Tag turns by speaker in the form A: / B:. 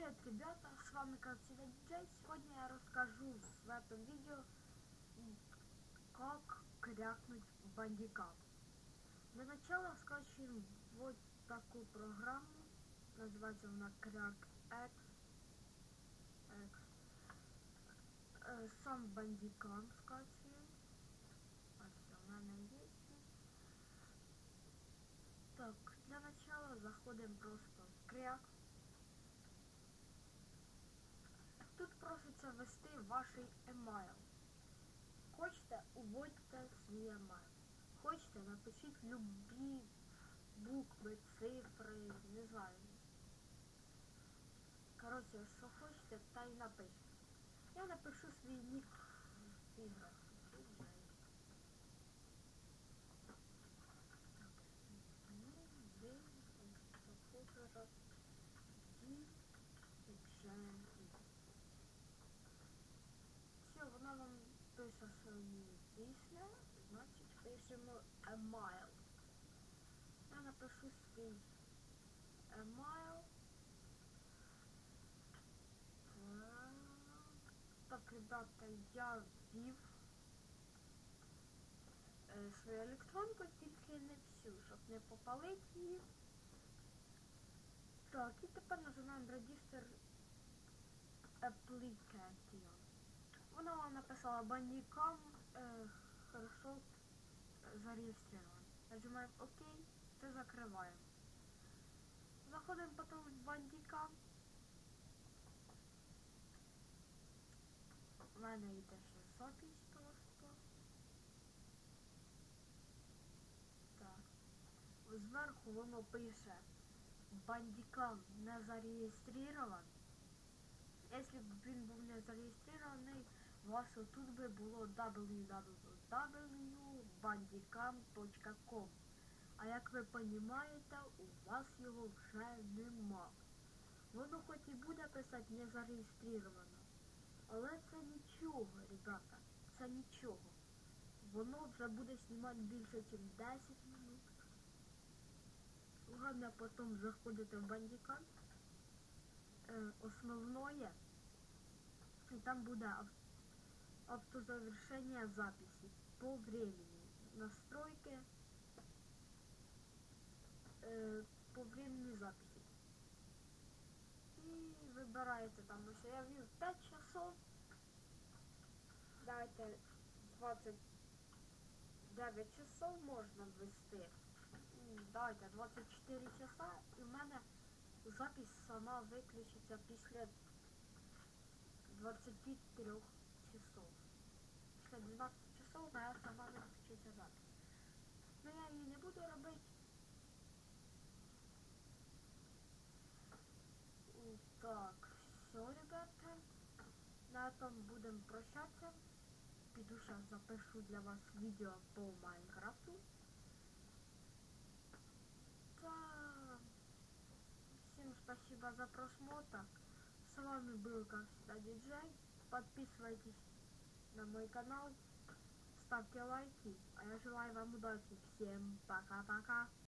A: Привет, ребята, с вами как всегда Диджей. Сегодня я расскажу в этом видео, как крякнуть бандикап. Для начала скачиваем вот такую программу, называется она Crack X. X. Э, Сам бандикам скачиваем. А все, мене є. Так, для начала заходим просто в кряк. Тут проситься ввести ваш емайл. Хочете, уводьте свій емайл. Хочете, напишіть любі букви, цифри, не знаю. Коротше, що хочете, та й напишіть. Я напишу свій нік в іграх. Все, вона вам пісня, значить пишемо email. Я напишу свій email. Так, ребята, я ввів е, свою електронку, тільки не всю, щоб не попалити її. Так, і тепер нажимаємо Register Application. Вона написала бандикам, е, хорошо зареєстровано. Нажимаємо ОК, це закриваємо. Заходимо потім в бандикам. У мене йде ще запись просто. Так. Зверху воно пише бандикам не зареєстрирован. Якщо б він був не зареєстрований, у вас тут би було www.bandicam.com. А як ви розумієте, у вас його вже нема. Воно хоч і буде писати не зареєстровано. Але це нічого, ребята. Це нічого. Воно вже буде знімати більше, ніж 10 минут. Головне потім заходите в бандикам. Е, основное. И там буде ав- автозавершение записи по времени. Настройки е, по времени записи. І вибираєте там, ось я ввів 5 часов. Дайте 29 часов можна ввести. М, Дайте 24 часа і в мене запись сама виключиться після 23 часов Після 12 часов моя сама виключиться запись. Ну я її не буду робити. М, Так, все, ребята. На этом будем прощаться. Піду сейчас запишу для вас видео по Майнкрафту. Да. Всем спасибо за просмотр. С вами был, как всегда, диджей. Подписывайтесь на мой канал. Ставьте лайки. А я желаю вам удачи. Всем пока-пока.